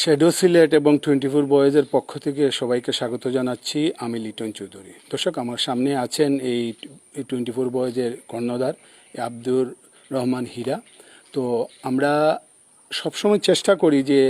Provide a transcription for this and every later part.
Shadow Sylhet এবং twenty four বয়েজের পক্ষ থেকে সবাইকে স্বাগত জানাচ্ছি। আমি লিটন চৌধুরী। দর্শক, আমার সামনে আছেন এই টোয়েন্টি ফোর বয়েজের কর্ণধার আব্দুর রহমান হীরা। তো আমরা সবসময় চেষ্টা করি যে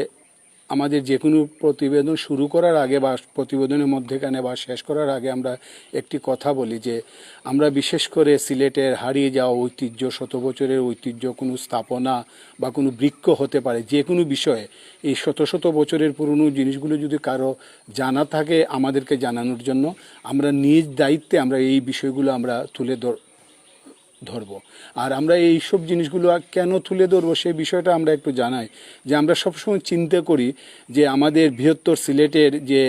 আমাদের যে কোনো প্রতিবেদন শুরু করার আগে বা প্রতিবেদনের মধ্যেখানে বা শেষ করার আগে আমরা একটি কথা বলি যে আমরা বিশেষ করে সিলেটের হারিয়ে যাওয়া ঐতিহ্য, শত বছরের ঐতিহ্য, কোনো স্থাপনা বা কোনো বৃক্ষ হতে পারে, যে কোনো বিষয়ে, এই শত শত বছরের পুরনো জিনিসগুলো যদি কারও জানা থাকে আমাদেরকে জানানোর জন্য, আমরা নিজ দায়িত্বে আমরা এই বিষয়গুলো আমরা তুলে ধর ধরবো। আর আমরা এই সব জিনিসগুলো কেন তুলে ধরবো সেই বিষয়টা আমরা একটু জানাই। যে আমরা সবসময় চিন্তা করি যে আমাদের বৃহত্তর সিলেটের যে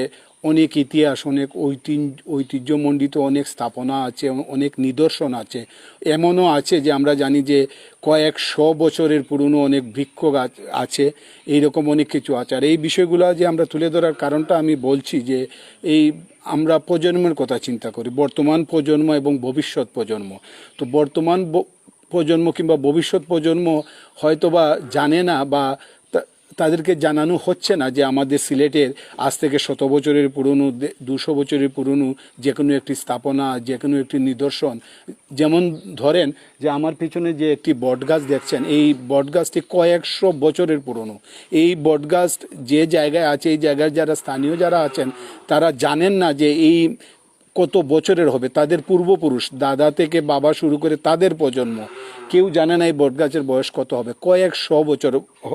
অনেক ইতিহাস, অনেক ঐতিহ্য, ঐতিহ্যমণ্ডিত অনেক স্থাপনা আছে, অনেক নিদর্শন আছে। এমনও আছে যে আমরা জানি যে কয়েকশো বছরের পুরনো অনেক বৃক্ষ আছে, এইরকম অনেক কিছু আছে। আর এই বিষয়গুলো যে আমরা তুলে ধরার কারণটা আমি বলছি যে এই আমরা প্রজন্মের কথা চিন্তা করি, বর্তমান প্রজন্ম এবং ভবিষ্যৎ প্রজন্ম। তো বর্তমান প্রজন্ম কিংবা ভবিষ্যৎ প্রজন্ম হয়তোবা জানে না বা তাদেরকে জানানো হচ্ছে না যে আমাদের সিলেটের আজ থেকে শত বছরের পুরনো দুশো বছরের পুরনো যে কোনো একটি স্থাপনা, যে কোনো একটি নিদর্শন। যেমন ধরেন যে আমার পিছনে যে একটি বটগাছ দেখছেন, এই বটগাছটি কয়েকশো বছরের পুরনো। এই বটগাছ যে জায়গায় আছে, এই জায়গায় যারা স্থানীয় যারা আছেন, তারা জানেন না যে এই কত বছরের হবে? তাদের পূর্বপুরুষ, দাদা থেকে বাবা শুরু করে তাদের প্রজন্ম, কেউ জানে না এই বটগাছের বয়স কত হবে? কয়েকশো বছর হ-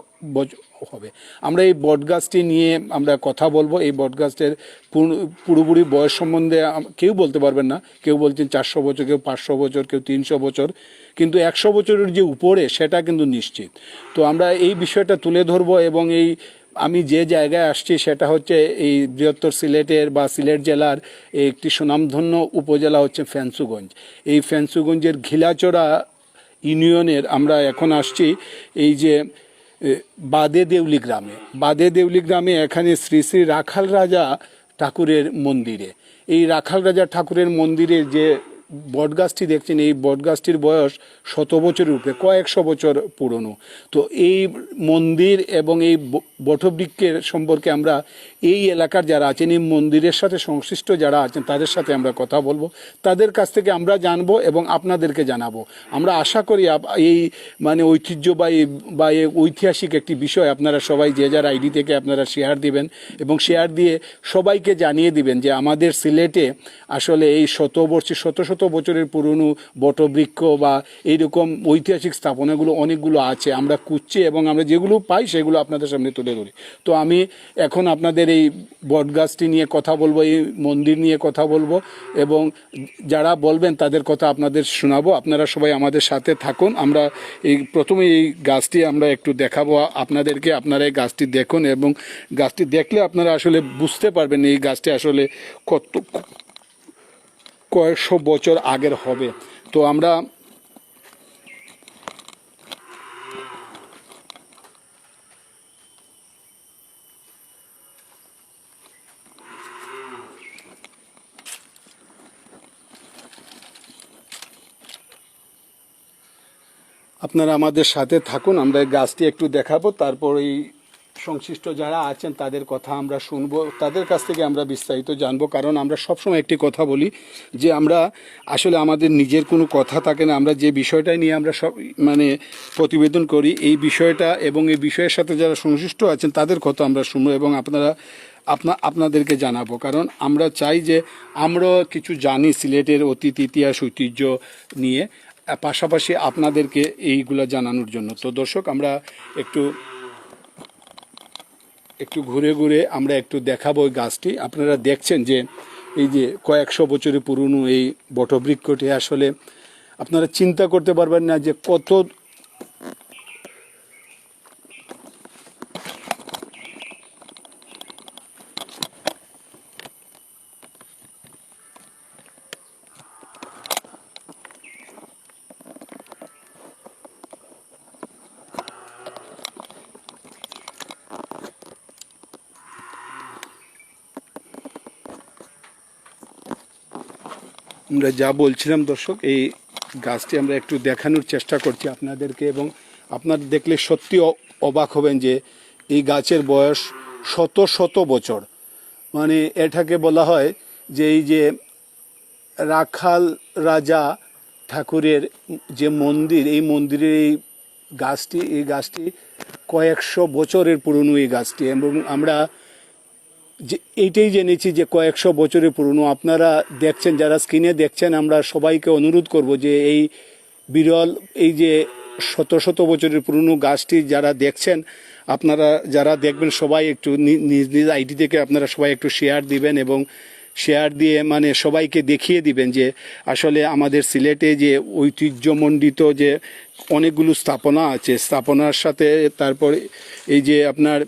হবে। আমরা এই বটগাছটি নিয়ে আমরা কথা বলব। এই বটগাছের পুরো- পুরোপুরি বয়স সম্বন্ধে কেউ বলতে পারবেন না। কেউ বলছেন চারশো বছর, কেউ পাঁচশো বছর, কেউ তিনশো বছর। কিন্তু একশো বছরের যে উপরে, সেটা কিন্তু নিশ্চিত। তো আমরা এই বিষয়টা তুলে ধরবো এবং এই আমি যে জায়গায় আসছি সেটা হচ্ছে এই বৃহত্তর সিলেটের বা সিলেট জেলার একটি সুনামধন্য উপজেলা হচ্ছে ফেন্সুগঞ্জ। এই ফেন্সুগঞ্জের ঘিলাচড়া ইউনিয়নের আমরা এখন আসছি এই যে বাদে দেউলি গ্রামে। বাদে দেউলি গ্রামে এখানে শ্রী শ্রী রাখাল রাজা ঠাকুরের মন্দিরে। এই রাখাল রাজা ঠাকুরের মন্দিরে যে বটগাছটি দেখছেন, এই বটগাছটির বয়স শত বছরের উপরে, কয়েকশো বছর পুরনো। তো এই মন্দির এবং এই বটবৃক্ষের সম্পর্কে আমরা এই এলাকার যারা আছেন, এই মন্দিরের সাথে সংশ্লিষ্ট যারা আছেন, তাদের সাথে আমরা কথা বলব। তাদের কাছ থেকে আমরা জানব এবং আপনাদেরকে জানাব। আমরা আশা করি এই মানে ঐতিহ্যবাহী বা এই ঐতিহাসিক একটি বিষয় আপনারা সবাই যে যার আইডি থেকে আপনারা শেয়ার দিবেন এবং শেয়ার দিয়ে সবাইকে জানিয়ে দিবেন যে আমাদের সিলেটে আসলে এই শতবর্ষী, শত শত বছরের পুরনো বটবৃক্ষ বা এইরকম ঐতিহাসিক স্থাপনাগুলো অনেকগুলো আছে। আমরা খুঁজছি এবং আমরা যেগুলো পাই সেগুলো আপনাদের সামনে তুলে ধরি। তো আমি এখন আপনাদের এই বটগাছটি নিয়ে কথা বলব, এই মন্দির নিয়ে কথা বলব এবং যারা বলবেন তাদের কথা আপনাদের শোনাবো। আপনারা সবাই আমাদের সাথে থাকুন। আমরা এই প্রথমে এই গাছটি আমরা একটু দেখাবো আপনাদেরকে। আপনারা এই গাছটি দেখুন এবং গাছটি দেখলে আপনারা আসলে বুঝতে পারবেন এই গাছটি আসলে কত কয়েকশো বছর আগের হবে। তো আমরা আপনারা আমাদের সাথে থাকুন, আমরা এই গাছটি একটু দেখাবো, তারপর এই সংশ্লিষ্ট যারা আছেন, তাদের কথা আমরা শুনব। তাদের কাছ থেকে আমরা বিস্তারিত জানব, কারণ আমরা সবসময় একটি কথা বলি যে আমরা আসলে আমাদের নিজের কোনো কথা থাকে না। আমরা যে বিষয়টা নিয়ে আমরা সব মানে প্রতিবেদন করি, এই বিষয়টা এবং এই বিষয়ের সাথে যারা সংশ্লিষ্ট আছেন, তাদের কথা আমরা শুনব এবং আপনারা, আপনা, আপনাদেরকে জানাব। কারণ আমরা চাই যে আমরা কিছু জানি সিলেটের অতীত, ইতিহাস, ঐতিহ্য নিয়ে। পাশাপাশি আপনাদেরকে এইগুলো জানানোর জন্য। তো দর্শক, আমরা একটু একটু ঘুরে ঘুরে আমরা একটু দেখাবো ওই গাছটি। আপনারা দেখছেন যে এই যে কয়েকশো বছরের পুরনো এই বটবৃক্ষটি আসলে আপনারা চিন্তা করতে পারবেন না যে কত আমরা যা বলছিলাম দর্শক, এই গাছটি আমরা একটু দেখানোর চেষ্টা করছি আপনাদেরকে এবং আপনারা দেখলে সত্যি অবাক হবেন যে এই গাছের বয়স শত শত বছর। মানে এটাকে বলা হয় যে এই যে রাখাল রাজা ঠাকুরের যে মন্দির, এই মন্দিরের এই গাছটি এই গাছটি কয়েকশো বছরের পুরনো এই গাছটি এবং আমরা যে এইটাই জেনেছি যে কয়েকশো বছরের পুরনো। আপনারা দেখছেন, যারা স্ক্রিনে দেখছেন, আমরা সবাইকে অনুরোধ করব যে এই বিরল, এই যে শত শত বছরের পুরনো গাছটি যারা দেখছেন, আপনারা যারা দেখবেন, সবাই একটু নিজ নিজ আইডি থেকে আপনারা সবাই একটু শেয়ার দিবেন এবং শেয়ার দিয়ে মানে সবাইকে দেখিয়ে দিবেন যে আসলে আমাদের সিলেটে যে ঐতিহ্যমণ্ডিত যে অনেকগুলো স্থাপনা আছে, স্থাপনার সাথে তারপর এই যে আপনার,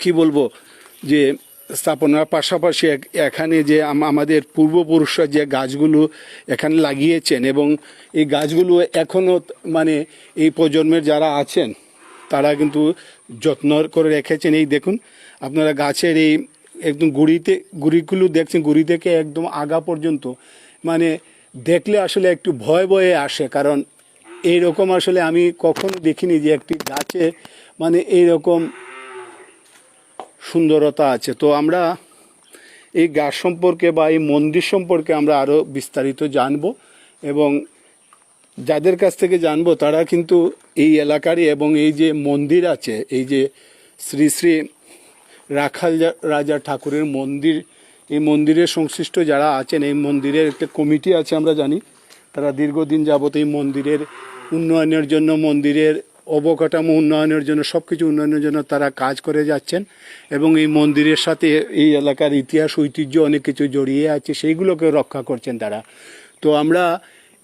কি বলব যে স্থাপনার পাশাপাশি এখানে যে আম- আমাদের পূর্বপুরুষরা যে গাছগুলো এখানে লাগিয়েছেন এবং এই গাছগুলো এখনও মানে এই প্রজন্মের যারা আছেন, তারা কিন্তু যত্ন করে রেখেছেন। এই দেখুন, আপনারা গাছের এই একদম গুড়িতে, গুড়িগুলো দেখছেন, গুড়ি থেকে একদম আগা পর্যন্ত। মানে দেখলে আসলে একটু ভয় ভয়ে আসে, কারণ এইরকম আসলে আমি কখনো দেখিনি যে একটি গাছে মানে এইরকম সুন্দরতা আছে। তো আমরা এই গাছ সম্পর্কে বা এই মন্দির সম্পর্কে আমরা আরও বিস্তারিত জানব এবং যাদের কাছ থেকে জানব তারা কিন্তু এই এলাকারই এবং এই যে মন্দির আছে, এই যে শ্রী শ্রী রাখাল রাজা ঠাকুরের মন্দির, এই মন্দিরের সংশ্লিষ্ট যারা আছেন, এই মন্দিরের একটা কমিটি আছে আমরা জানি। তারা দীর্ঘদিন যাবত এই মন্দিরের উন্নয়নের জন্য মন্দিরের অবকাঠামো উন্নয়নের জন্য সব কিছু উন্নয়নের জন্য তারা কাজ করে যাচ্ছেন এবং এই মন্দিরের সাথে এই এলাকার ইতিহাস, ঐতিহ্য অনেক কিছু জড়িয়ে আছে, সেইগুলোকে রক্ষা করছেন তারা। তো আমরা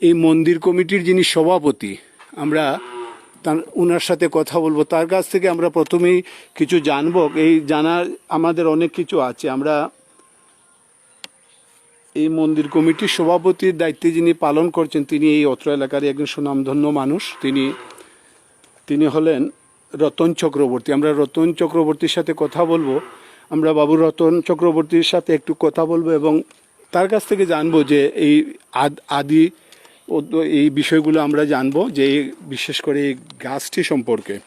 এই মন্দির কমিটির যিনি সভাপতি, আমরা তার ওনার সাথে কথা বলব। তার কাছ থেকে আমরা প্রথমেই কিছু জানব। এই জানার আমাদের অনেক কিছু আছে। আমরা এই মন্দির কমিটির সভাপতির দায়িত্বে যিনি পালন করছেন, তিনি এই অত্র এলাকার একজন সুনামধন্য মানুষ। তিনি তিনি হলেন রতন চক্রবর্তী। আমরা রতন চক্রবর্তীর সাথে কথা বলব। আমরা বাবু রতন চক্রবর্তীর সাথে একটু কথা বলব এবং তার কাছ থেকে জানব যে এই আদ- এই বিষয়গুলো আমরা জানব যে বিশেষ করে এই গাছটি সম্পর্কে।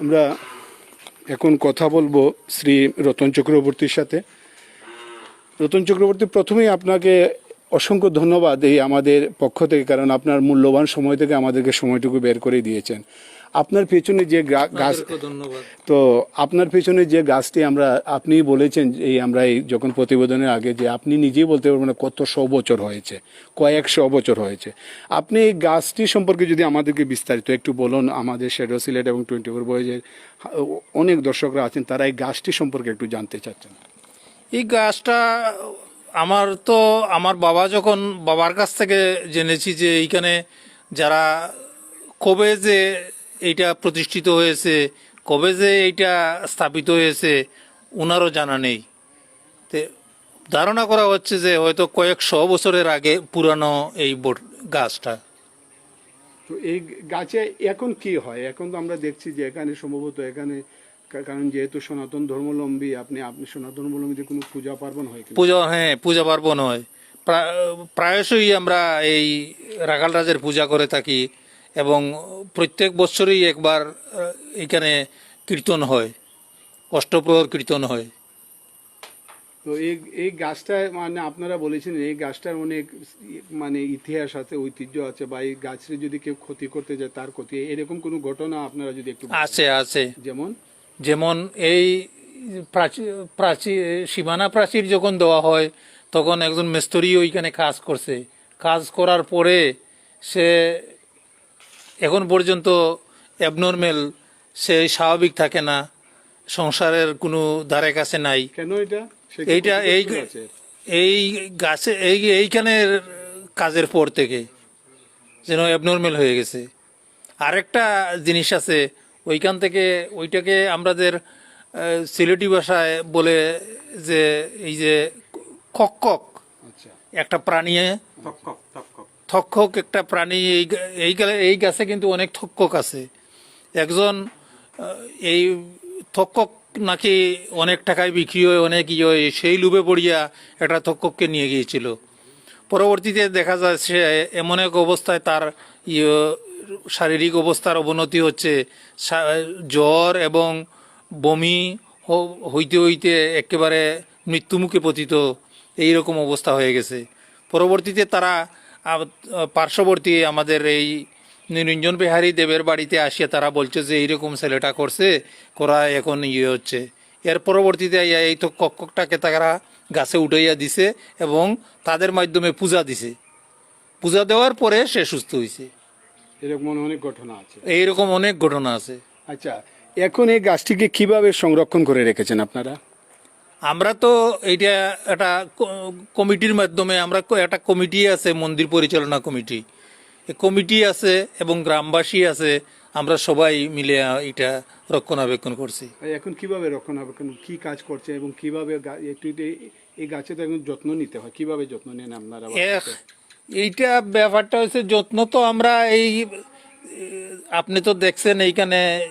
আমরা এখন কথা বলব শ্রী রতন চক্রবর্তীর সাথে। রতন চক্রবর্তী, প্রথমেই আপনাকে অসংখ্য ধন্যবাদ এই আমাদের পক্ষ থেকে কারণ আপনার মূল্যবান সময় থেকে আমাদেরকে সময়টুকু বের করে দিয়েছেন। আপনার পেছনে যে গাছ তো আপনার পেছনে যে গাছটি আমরা আপনি বলেছেন এই আমরা এই যখন প্রতিবেদনের আগে যে আপনি নিজেই বলতে পারবেন না কত শ বছর হয়েছে কয়েকশো বছর হয়েছে। আপনি এই গাছটি সম্পর্কে যদি আমাদেরকে বিস্তারিত একটু বলুন আমাদের শেডো সিলেট এবং টোয়েন্টি ফোর বয়েজের অনেক দর্শকরা আছেন তারা এই গাছটি সম্পর্কে একটু জানতে চাচ্ছেন। এই গাছটা আমার তো আমার বাবা যখন বাবার কাছ থেকে জেনেছি যে এইখানে যারা কবে যে এইটা প্রতিষ্ঠিত হয়েছে, কবে যে এইটা স্থাপিত হয়েছে ওনারও জানা নেই। তে ধারণা করা হচ্ছে যে হয়তো কয়েকশো বছরের আগে পুরানো এই গাছটা। তো এই গাছে এখন কি হয়? এখন তো আমরা দেখছি যে এখানে সম্ভবত এখানে কারণ যেহেতু সনাতন ধর্মলম্বী আপনি আপনি সনাতন ধর্মলম্বীদের কোনো পূজা পার্বণ হয় পূজা হ্যাঁ পূজা পার্বণ হয়। প্রা- প্রায়শই আমরা এই রাখাল রাজের পূজা করে থাকি এবং প্রত্যেক বছরই একবার এখানে কীর্তন হয় অষ্টপ্রহর কীর্তন হয়। তো এই এই গাছটা মানে আপনারা বলেছেন এই গাছটার অনেক মানে ইতিহাস আছে ঐতিহ্য আছে বা এই গাছের যদি কেউ ক্ষতি করতে যায় তার ক্ষতি এরকম কোনো ঘটনা আপনারা যদি একটু। আছে আছে। যেমন? যেমন এই প্রাচীর প্রাচীর সীমানা প্রাচীর যখন দেওয়া হয় তখন একজন মিস্ত্রি ওইখানে কাজ করছে। কাজ করার পরে সে এখন পর্যন্ত অ্যাবনর্মেল সে স্বাভাবিক থাকে না সংসারের কোনো ধারে কাছে নাই। কেন এটা? এইটা এই এই গাছে এই এইখানের কাজের পর থেকে যেন অ্যাবনর্মাল হয়ে গেছে। আরেকটা জিনিস আছে ওইখান থেকে ওইটাকে আমাদের সিলেটি ভাষায় বলে যে এই যে খক্কক আচ্ছা। একটা প্রাণী থক্কক একটা প্রাণী এই এই গাছে কিন্তু অনেক থক্কক আছে। একজন এই থক্কক নাকি অনেক টাকায় বিক্রি হয় অনেক ইয়ে হয় সেই লুবে পড়িয়া একটা থক্কককে নিয়ে গিয়েছিল। পরবর্তীতে দেখা যায় সে এমন এক অবস্থায় তার ইয়ে শারীরিক অবস্থার অবনতি হচ্ছে। জ্বর এবং বমি হইতে হইতে একেবারে মৃত্যুমুখে পতিত। এইরকম অবস্থা হয়ে গেছে। পরবর্তীতে তারা পার্শ্ববর্তী আমাদের এই নিরঞ্জন বিহারী দেবের বাড়িতে আসিয়া তারা বলছে যে এইরকম ছেলেটা করছে করা এখন ইয়ে হচ্ছে। এর পরবর্তীতে এই তো কক্ষটাকে তারা গাছে উঠাইয়া দিছে এবং তাদের মাধ্যমে পূজা দিছে। পূজা দেওয়ার পরে সে সুস্থ হয়েছে এরকম অনেক ঘটনা আছে। এইরকম অনেক ঘটনা আছে। আচ্ছা এখন এই গাছটিকে কীভাবে সংরক্ষণ করে রেখেছেন আপনারা? আমরা তো এইটা একটা কমিটির মাধ্যমে আমরা একটা কমিটি আছে মন্দির পরিচালনা কমিটি। কমিটি আছে এবং গ্রামবাসী আছে আমরা সবাই মিলে এটা রক্ষণাবেক্ষণ করছি। এখন কীভাবে রক্ষণাবেক্ষণ কি কাজ করছে এবং কীভাবে এই- গাছে তো এখন যত্ন নিতে হয় কীভাবে যত্ন নেন আপনারা? এইটা ব্যাপারটা হচ্ছে যত্ন তো আমরা এই, আপনি তো দেখছেন এইখানে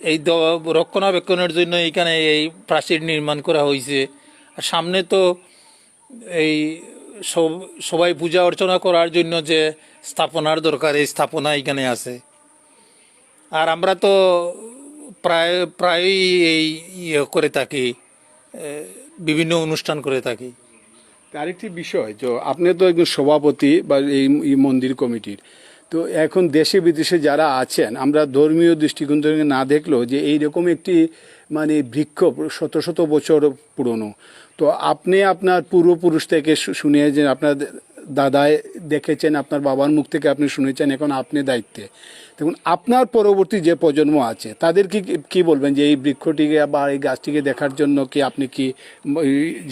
এই রক্ষণাবেক্ষণের জন্য এইখানে এই প্রাচীর নির্মাণ করা হয়েছে। আর সামনে তো এই সব- সবাই পূজা অর্চনা করার জন্য যে স্থাপনার দরকার, এই স্থাপনা এখানে আছে। আর আমরা তো প্রায়, প্রায়ই এই ইয়ে করে থাকি বিভিন্ন অনুষ্ঠান করে থাকি। আরেকটি বিষয় তো আপনি তো একজন সভাপতি বা এই মন্দির কমিটির, তো এখন দেশে বিদেশে যারা আছেন, আমরা ধর্মীয় দৃষ্টিকোণ থেকে না দেখলেও যে এই রকম একটি মানে বৃক্ষ শত শত বছর পুরনো। তো আপনি আপনার পূর্বপুরুষ থেকে শুনে যে আপনার দাদায় দেখেছেন, আপনার বাবার মুখ থেকে আপনি শুনেছেন, এখন আপনি দায়িত্বে। দেখুন, আপনার পরবর্তী যে প্রজন্ম আছে, তাদের কি বলবেন যে এই বৃক্ষটিকে বা এই গাছটিকে দেখার জন্য কি আপনি কি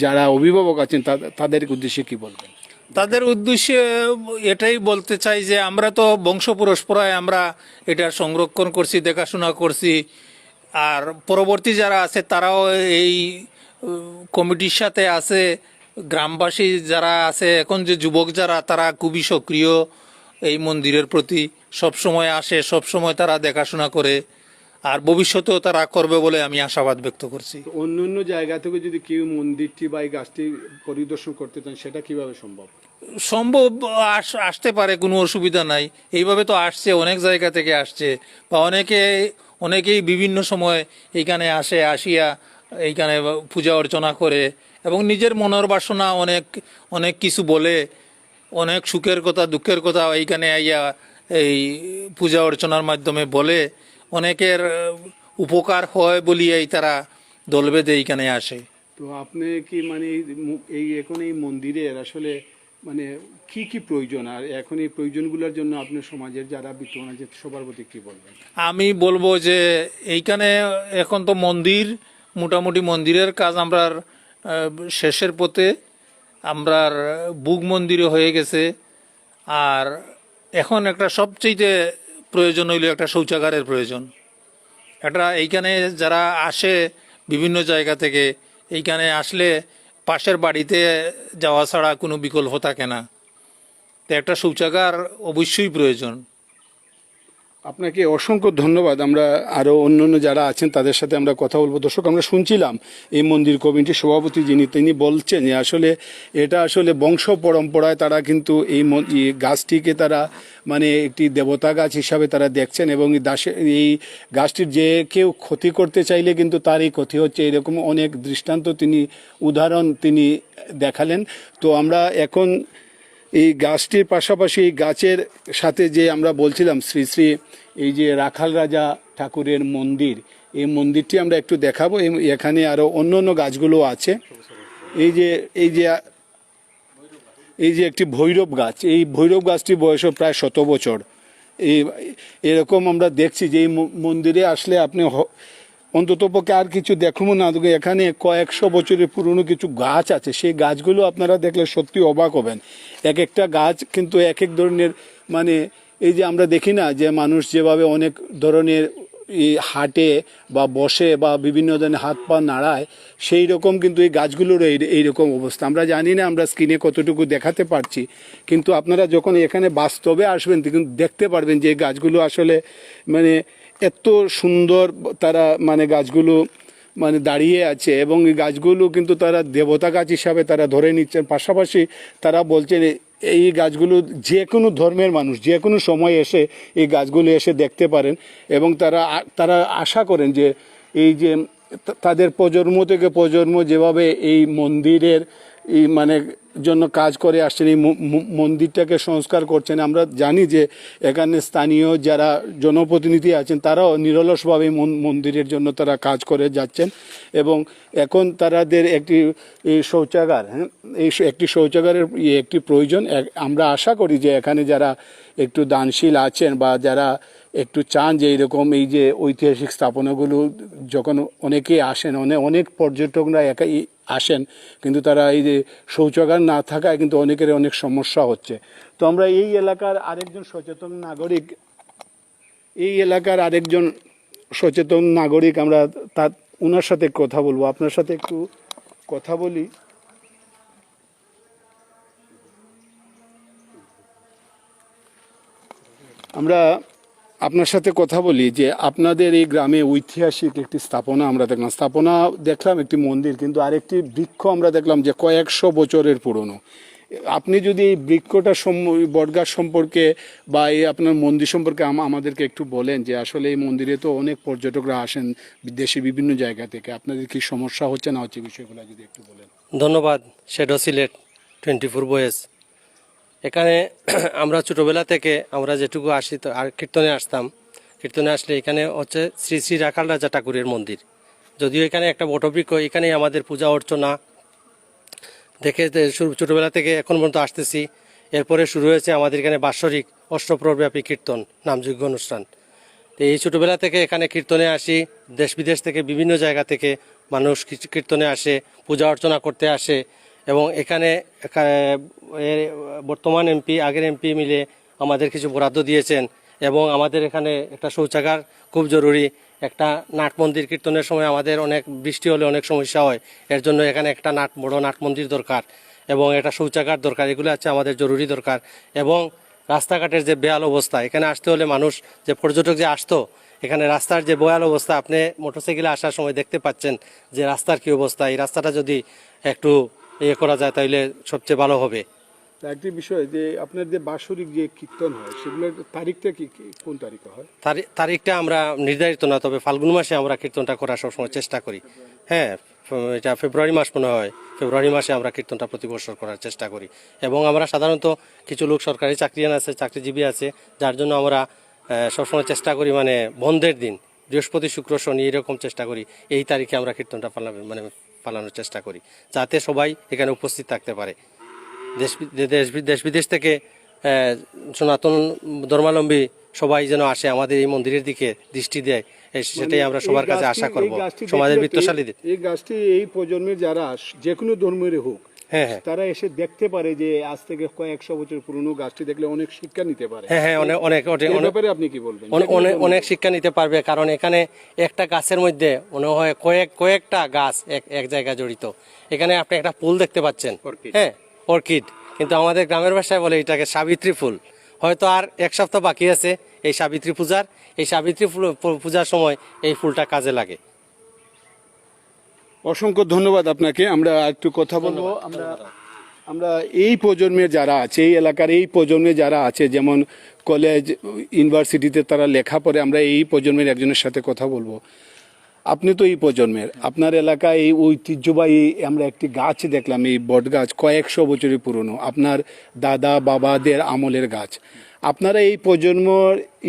যারা অভিভাবক আছেন তাদের উদ্দেশ্যে কি বলবেন? তাদের উদ্দেশ্যে এটাই বলতে চাই যে আমরা তো বংশ পরস্পরায় আমরা এটা সংরক্ষণ করছি, দেখাশোনা করছি। আর পরবর্তী যারা আছে, তারাও এই কমিটির সাথে আছে। গ্রামবাসী যারা আছে এখন যে যুবক যারা তারা খুবই সক্রিয় এই মন্দিরের প্রতি। সব সময় আসে সব সময় তারা দেখাশোনা করে আর ভবিষ্যতেও তারা করবে বলে আমি আশাবাদ ব্যক্ত করছি। অন্য অন্য জায়গা থেকে যদি কেউ মন্দিরটি বা এই গাছটি পরিদর্শন করতে চান সেটা কীভাবে সম্ভব? সম্ভব আস- আসতে পারে কোনো অসুবিধা নাই। এইভাবে তো আসছে অনেক জায়গা থেকে আসছে বা অনেকে অনেকেই বিভিন্ন সময় এইখানে আসে আসিয়া এইখানে পূজা অর্চনা করে এবং নিজের মনের বাসনা অনেক অনেক কিছু বলে অনেক সুখের কথা দুঃখের কথা এইখানে আইয়া এই পূজা অর্চনার মাধ্যমে বলে অনেকের উপকার হয় বলিয়াই তারা দলবেদে এইখানে আসে। তো আপনি কি মানে এই এই এখন এই মন্দিরের আসলে মানে কি কি প্রয়োজন? আর এখন এই প্রয়োজনগুলোর জন্য আপনি সমাজের যারা বিদ্যমান আছে সবার প্রতি কি বলবেন? আমি বলব যে এইখানে এখন তো মন্দির মোটামুটি মন্দিরের কাজ আমরা শেষের পথে আমরার বুক মন্দিরে হয়ে গেছে। আর এখন একটা সবচেয়ে প্রয়োজন হইল একটা শৌচাগারের প্রয়োজন। একটা এইখানে যারা আসে বিভিন্ন জায়গা থেকে, এইখানে আসলে পাশের বাড়িতে যাওয়া ছাড়া কোনো বিকল্প থাকে না। তো একটা শৌচাগার অবশ্যই প্রয়োজন। আপনাকে অসংখ্য ধন্যবাদ। আমরা আরও অন্য অন্য যারা আছেন, তাদের সাথে আমরা কথা বলব। দর্শক, আমরা শুনছিলাম এই মন্দির কমিটির সভাপতি যিনি, তিনি বলছেন যে আসলে এটা আসলে বংশ পরম্পরায় তারা কিন্তু এই গাছটিকে তারা মানে একটি দেবতা গাছ হিসাবে তারা দেখছেন এবং দাসে, এই গাছটির যে কেউ ক্ষতি করতে চাইলে কিন্তু তারই ক্ষতি হচ্ছে। এরকম অনেক দৃষ্টান্ত তিনি, উদাহরণ তিনি দেখালেন। তো আমরা এখন এই গাছটির পাশাপাশি এই গাছের সাথে যে আমরা বলছিলাম শ্রী শ্রী এই যে রাখাল রাজা ঠাকুরের মন্দির, এই মন্দিরটি আমরা একটু দেখাবো। এখানে আরও অন্য অন্য গাছগুলো আছে। এই যে এই যে এই যে একটি ভৈরব গাছ, এই ভৈরব গাছটি বয়স প্রায় শত বছর। এই, এরকম আমরা দেখছি যে এই মন্দিরে আসলে আপনি অন্তত পক্ষে আর কিছু দেখব না। এখানে কয়েকশো বছরের পুরনো কিছু গাছ আছে। সেই গাছগুলো আপনারা দেখলে সত্যি অবাক হবেন। এক একটা গাছ কিন্তু এক এক ধরনের মানে এই যে আমরা দেখি না যে মানুষ যেভাবে অনেক ধরনের হাঁটে বা বসে বা বিভিন্ন ধরনের হাত পা নাড়ায়, সেই রকম কিন্তু এই গাছগুলোর এই এইরকম অবস্থা। আমরা জানি না আমরা স্ক্রিনে কতটুকু দেখাতে পারছি। কিন্তু আপনারা যখন এখানে বাস্তবে আসবেন, কিন্তু দেখতে পারবেন যে গাছগুলো আসলে মানে এত সুন্দর তারা মানে গাছগুলো মানে দাঁড়িয়ে আছে এবং এই গাছগুলো কিন্তু তারা দেবতা গাছ হিসাবে তারা ধরে নিচ্ছেন। পাশাপাশি তারা বলছেন এই গাছগুলো যে কোনো ধর্মের মানুষ যে কোনো সময় এসে এই গাছগুলো এসে দেখতে পারেন এবং তারা তারা আশা করেন যে এই যে তাদের প্রজন্ম থেকে প্রজন্ম যেভাবে এই মন্দিরের এই মানে জন্য কাজ করে আসছেন, এই মন্দিরটাকে সংস্কার করছেন। আমরা জানি যে এখানে স্থানীয় যারা জনপ্রতিনিধি আছেন, তারাও নিরলসভাবে মন- মন্দিরের জন্য তারা কাজ করে যাচ্ছেন এবং এখন তাদের একটি শৌচাগার হ্যাঁ? এই একটি শৌচাগারের ইয়ে একটি প্রয়োজন। আমরা আশা করি যে এখানে যারা একটু দানশীল আছেন বা যারা একটু চান যে এইরকম এই যে ঐতিহাসিক স্থাপনাগুলো, যখন অনেকে আসেন অনেক অনেক পর্যটকরা একাই আসেন, কিন্তু তারা এই যে শৌচাগার না থাকায় কিন্তু অনেকের অনেক সমস্যা হচ্ছে। তো আমরা এই এলাকার আরেকজন সচেতন নাগরিক, এই এলাকার আরেকজন সচেতন নাগরিক আমরা তার ওনার সাথে কথা বলব। আপনার সাথে একটু কথা বলি। আমরা আপনার সাথে কথা বলি যে আপনাদের এই গ্রামে ঐতিহাসিক একটি স্থাপনা আমরা দেখলাম। স্থাপনা দেখলাম একটি মন্দির, কিন্তু আরেকটি বৃক্ষ আমরা দেখলাম যে কয়েকশো বছরের পুরনো। আপনি যদি এই বৃক্ষটা বটগাছ সম্পর্কে বা এই আপনার মন্দির সম্পর্কে আমাদেরকে একটু বলেন যে আসলে এই মন্দিরে তো অনেক পর্যটকরা আসেন দেশে বিভিন্ন জায়গা থেকে। আপনাদের কি সমস্যা হচ্ছে না হচ্ছে বিষয়গুলো যদি একটু বলেন? ধন্যবাদ শেডো সিলেট টোয়েন্টি ফোর বয়েস এখানে আমরা ছোটোবেলা থেকে আমরা যেটুকু আসি আর কীর্তনে আসতাম। কীর্তনে আসলে এখানে হচ্ছে শ্রী শ্রী রাখাল রাজা ঠাকুরের মন্দির। যদিও এখানে একটা বটবৃক্ষ, এখানেই আমাদের পূজা অর্চনা। দেখে ছোটোবেলা থেকে এখন পর্যন্ত আসতেছি। এরপরে শুরু হয়েছে আমাদের এখানে বাৎসরিক অষ্টপ্রব্যাপী কীর্তন নামযোগ্য অনুষ্ঠান। তো এই ছোটোবেলা থেকে এখানে কীর্তনে আসি। দেশ বিদেশ থেকে বিভিন্ন জায়গা থেকে মানুষ কীর্তনে আসে, পূজা অর্চনা করতে আসে। এবং এখানে বর্তমান এমপি, আগের এমপি মিলে আমাদের কিছু বরাদ্দ দিয়েছেন এবং আমাদের এখানে একটা শৌচাগার খুব জরুরি। একটা নাট মন্দির কীর্তনের সময় আমাদের অনেক বৃষ্টি হলে অনেক সমস্যা হয়। এর জন্য এখানে একটা নাট, বড় নাট মন্দির দরকার এবং একটা শৌচাগার দরকার। এগুলো আছে আমাদের জরুরি দরকার এবং রাস্তাঘাটের যে বেয়াল অবস্থা, এখানে আসতে হলে মানুষ, যে পর্যটক যে আসতো, এখানে রাস্তার যে বয়াল অবস্থা, আপনি মোটরসাইকেলে আসার সময় দেখতে পাচ্ছেন যে রাস্তার কি অবস্থা। এই রাস্তাটা যদি একটু ইয়ে করা যায় তাইলে সবচেয়ে ভালো হবে। একটি বিষয় যে আপনার যে বাৎসরিক যে কীর্তন হয় সেগুলোর তারিখটা কি কোন তারিখে হয়? তারি- তারিখটা আমরা নির্ধারিত না তবে ফাল্গুন মাসে আমরা কীর্তনটা করার সবসময় চেষ্টা করি। হ্যাঁ এটা ফেব্রুয়ারি মাস মনে হয় ফেব্রুয়ারি মাসে আমরা কীর্তনটা প্রতি বছর করার চেষ্টা করি। এবং আমরা সাধারণত কিছু লোক সরকারি চাকরিয়ান আছে চাকরিজীবী আছে যার জন্য আমরা সবসময় চেষ্টা করি মানে বন্ধের দিন বৃহস্পতি শুক্র শনি এরকম চেষ্টা করি এই তারিখে আমরা কীর্তনটা পালাবে মানে পালানোর চেষ্টা করি যাতে সবাই এখানে উপস্থিত থাকতে পারে। দেশ দেশ দেশ বিদেশ থেকে সনাতন ধর্মাবলম্বী সবাই যেন আসে আমাদের এই মন্দিরের দিকে দৃষ্টি দেয় সেটাই আমরা সবার কাছে আশা করব। সমাজের বৃত্তশালীদের। এই গাছটি এই প্রজন্মের যারা যে কোনো ধর্মের হোক তারা এসে দেখতে পারে যে আজ থেকে কয়েকশো বছর পুরনো গাছটি দেখলে অনেক শিক্ষা নিতে পারে। হ্যাঁ হ্যাঁ অনেক অনেক ব্যাপারে আপনি কি বলবেন? অনেক- অনেক শিক্ষা নিতে পারবে কারণ এখানে একটা গাছের মধ্যে মনে হয় কয়েক কয়েকটা গাছ এক এক জায়গায় জড়িত। এখানে আপনি একটা ফুল দেখতে পাচ্ছেন। হ্যাঁ অর্কিড। কিন্তু আমাদের গ্রামের ভাষায় বলে এটাকে সাবিত্রী ফুল। হয়তো আর এক সপ্তাহ বাকি আছে এই সাবিত্রী পূজার। এই সাবিত্রী ফুল- পূজার সময় এই ফুলটা কাজে লাগে। অসংখ্য ধন্যবাদ আপনাকে। আমরা একটু কথা বলব। আমরা আমরা এই প্রজন্মে যারা আছে এই এলাকার এই প্রজন্মে যারা আছে যেমন কলেজ ইউনিভার্সিটিতে তারা লেখা পড়ে আমরা এই প্রজন্মের একজনের সাথে কথা বলব। আপনি তো এই প্রজন্মের। আপনার এলাকায় এই ঐতিহ্যবাহী আমরা একটি গাছ দেখলাম এই বট গাছ কয়েকশো বছরের পুরনো আপনার দাদা বাবাদের আমলের গাছ। আপনারা এই প্রজন্ম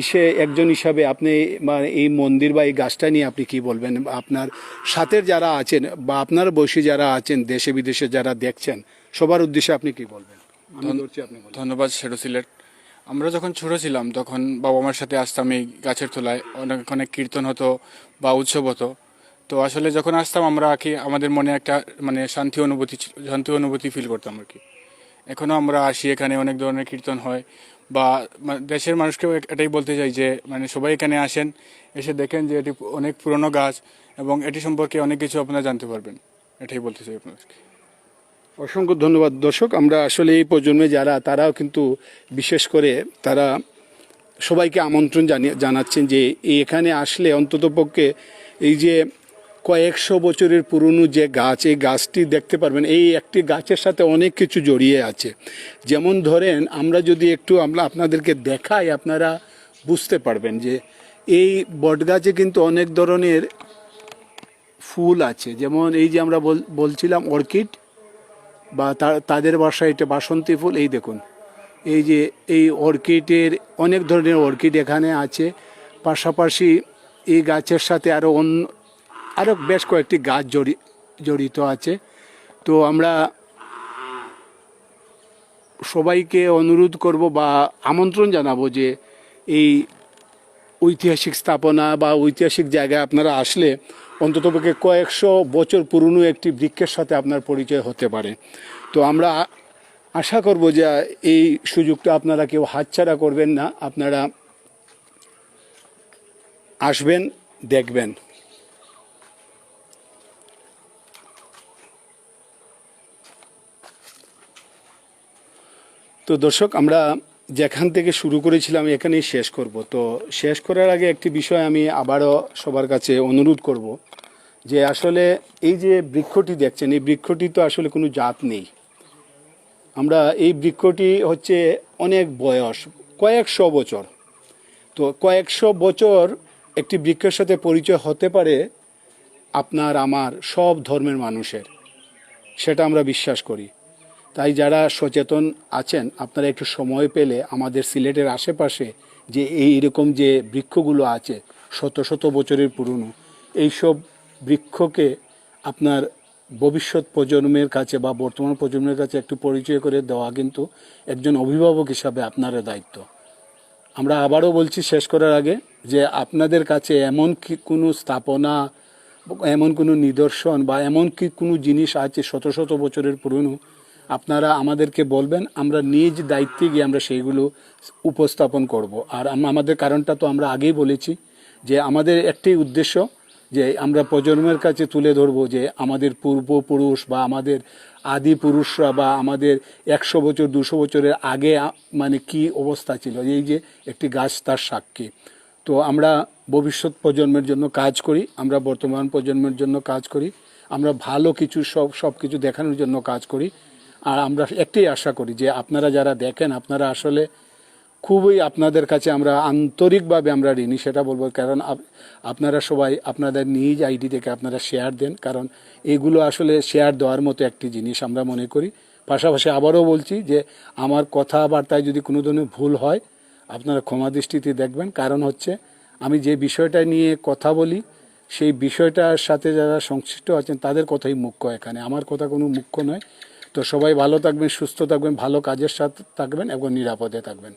ইসে একজন হিসাবে আপনি এই মন্দির বা এই গাছটা নিয়ে আপনি কি বলবেন? আপনার সাথের যারা আছেন বা আপনার বয়সী যারা আছেন দেশে বিদেশে যারা দেখছেন সবার উদ্দেশ্যে আপনি কি বলবেন। ধন্যবাদ শেরু সিলেট আমরা যখন ছোট ছিলাম, তখন বাবা মার সাথে আসতাম এই গাছের তলায়। অনেক অনেক কীর্তন হতো বা উৎসব হতো। তো আসলে যখন আসতাম, আমরা কি আমাদের মনে একটা মানে শান্তি অনুভূতি শান্তি অনুভূতি ফিল করতাম আর কি। এখনও আমরা আসি, এখানে অনেক ধরনের কীর্তন হয় বা দেশের মানুষকেও এটাই বলতে চাই যে মানে সবাই এখানে আসেন, এসে দেখেন যে এটি অনেক পুরনো গাছ এবং এটি সম্পর্কে অনেক কিছু আপনারা জানতে পারবেন। এটাই বলতে চাই আপনাদেরকে। অসংখ্য ধন্যবাদ, দর্শক। আমরা আসলে এই প্রজন্মে যারা, তারাও কিন্তু বিশেষ করে তারা সবাইকে আমন্ত্রণ জানিয়ে, জানাচ্ছেন যে এখানে আসলে অন্ততপক্ষে এই যে কয়েকশো বছরের পুরনো যে গাছ, এই গাছটি দেখতে পারবেন, এই একটি গাছের সাথে অনেক কিছু জড়িয়ে আছে। যেমন ধরেন, আমরা যদি একটু আমরা আপনাদেরকে দেখাই, আপনারা বুঝতে পারবেন যে এই বটগাছে কিন্তু অনেক ধরনের ফুল আছে। যেমন এই যে আমরা বল- বলছিলাম অর্কিড বা তাদের বাসায় এটা বাসন্তী ফুল, এই দেখুন। এই যে, এই অর্কিডের অনেক ধরনের অর্কিড এখানে আছে। পাশাপাশি এই গাছের সাথে আরও অন্য আরও বেশ কয়েকটি গাছ জড়ি, জড়িত আছে। তো আমরা সবাইকে অনুরোধ করব বা আমন্ত্রণ জানাব যে এই ঐতিহাসিক স্থাপনা বা ঐতিহাসিক জায়গায় আপনারা আসলে অন্ততপক্ষে কয়েকশো বছর পুরনো একটি বৃক্ষের সাথে আপনার পরিচয় হতে পারে। তো আমরা আশা করব যে এই সুযোগটা আপনারা কেউ হাতছাড়া করবেন না, আপনারা আসবেন, দেখবেন। তো দর্শক, আমরা যেখান থেকে শুরু করেছিলাম এখানেই শেষ করব। তো শেষ করার আগে একটি বিষয় আমি আবারও সবার কাছে অনুরোধ করব যে আসলে এই যে বৃক্ষটি দেখছেন, এই বৃক্ষটি তো আসলে কোনো জাত নেই। আমরা এই বৃক্ষটি হচ্ছে অনেক বয়স, কয়েকশো বছর। তো কয়েকশো বছর একটি বৃক্ষের সাথে পরিচয় হতে পারে আপনার, আমার, সব ধর্মের মানুষের। সেটা আমরা বিশ্বাস করি। তাই যারা সচেতন আছেন, আপনারা একটু সময় পেলে আমাদের সিলেটের আশেপাশে যে এই এরকম যে বৃক্ষগুলো আছে, শত শত বছরের পুরনো, এইসব বৃক্ষকে আপনার ভবিষ্যৎ প্রজন্মের কাছে বা বর্তমান প্রজন্মের কাছে একটু পরিচয় করে দেওয়া কিন্তু একজন অভিভাবক হিসাবে আপনার দায়িত্ব। আমরা আবারও বলছি শেষ করার আগে যে আপনাদের কাছে এমন কি কোনো স্থাপনা, এমন কোনো নিদর্শন বা এমন কি কোনো জিনিস আছে শত শত বছরের পুরনো আপনারা আমাদেরকে বলবেন, আমরা নিজ দায়িত্বে গিয়ে আমরা সেইগুলো উপস্থাপন করব। আর আমাদের কারণটা তো আমরা আগেই বলেছি যে আমাদের একটি উদ্দেশ্য যে আমরা প্রজন্মের কাছে তুলে ধরবো যে আমাদের পূর্বপুরুষ বা আমাদের আদি পুরুষরা বা আমাদের একশো বছর, দুশো বছরের আগে মানে কি অবস্থা ছিল? এই যে একটি গাছ তার সাক্ষী। তো আমরা ভবিষ্যৎ প্রজন্মের জন্য কাজ করি, আমরা বর্তমান প্রজন্মের জন্য কাজ করি, আমরা ভালো কিছু সব সব কিছু দেখানোর জন্য কাজ করি। আর আমরা একটাই আশা করি যে আপনারা যারা দেখেন, আপনারা আসলে খুবই আপনাদের কাছে আমরা আন্তরিকভাবে আমরা ঋণী, সেটা বলব। কারণ আপনারা সবাই আপনাদের নিজ আইডি থেকে আপনারা শেয়ার দেন, কারণ এগুলো আসলে শেয়ার দেওয়ার মতো একটি জিনিস আমরা মনে করি। পাশাপাশি আবারও বলছি যে আমার কথাবার্তায় যদি কোনো ধরনের ভুল হয়, আপনারা ক্ষমা দৃষ্টিতে দেখবেন। কারণ হচ্ছে আমি যে বিষয়টা নিয়ে কথা বলি, সেই বিষয়টার সাথে যারা সংশ্লিষ্ট আছেন, তাদের কথাই মুখ্য এখানে। আমার কথা কোনো মুখ্য নয়। তো সবাই ভালো থাকবেন সুস্থ থাকবেন ভালো কাজের সাথে থাকবেন এবং নিরাপদে থাকবেন।